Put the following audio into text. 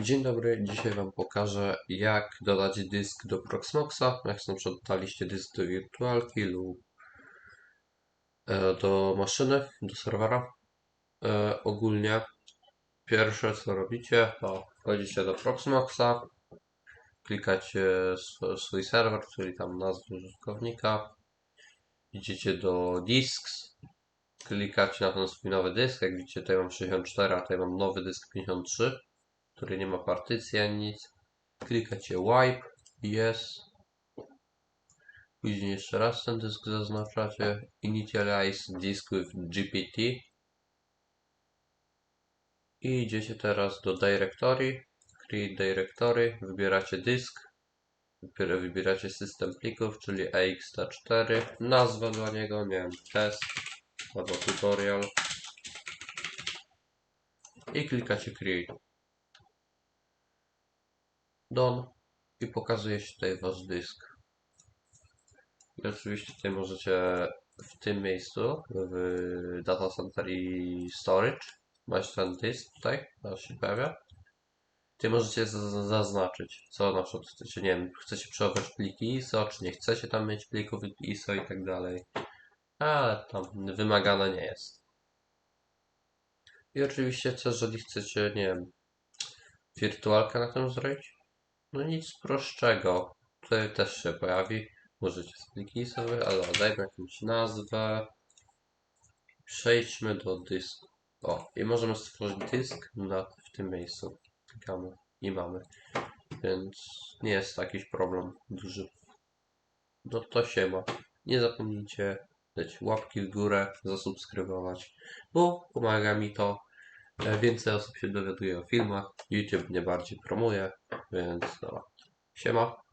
Dzień dobry, dzisiaj Wam pokażę jak dodać dysk do Proxmoxa, jak na przykład daliście dysk do wirtualki lub e, do maszyny, do serwera. E, ogólnie pierwsze co robicie to wchodzicie do Proxmoxa, klikacie sw swój serwer, czyli tam nazwę użytkownika, idziecie do disks, klikacie na ten swój nowy dysk, jak widzicie tutaj mam 64, a tutaj mam nowy dysk 53 który nie ma partycji ani nic. Klikacie wipe, yes. Później jeszcze raz ten dysk zaznaczacie. Initialize disk with GPT. I idziecie teraz do directory. Create directory. Wybieracie dysk. Wybier- Wybieracie system plików, czyli ext4. Nazwę dla niego, nie wiem, test albo tutorial. I klikacie create. Done i pokazuje się tutaj wasz dysk. I oczywiście tutaj możecie w tym miejscu, w data center i storage, macie ten dysk tutaj, aż się pojawia. Tutaj możecie zaznaczyć, co na przykład chcecie, nie wiem, chcecie przechowywać pliki ISO, czy nie chcecie tam mieć plików ISO i tak dalej. Ale tam wymagane nie jest. I oczywiście też, jeżeli chcecie, nie wiem, wirtualkę na tym zrobić, no nic prostszego. Tutaj też się pojawi. Możecie spliki sobie, ale dajmy jakąś nazwę. Przejdźmy do dysku. O, i możemy stworzyć dysk na, w tym miejscu. Klikamy i mamy. Więc nie jest to jakiś problem duży. No to się ma. Nie zapomnijcie dać łapki w górę, zasubskrybować, bo pomaga mi to. E, Więcej osób się dowiaduje o filmach. YouTube mnie bardziej promuje, więc no. Siema.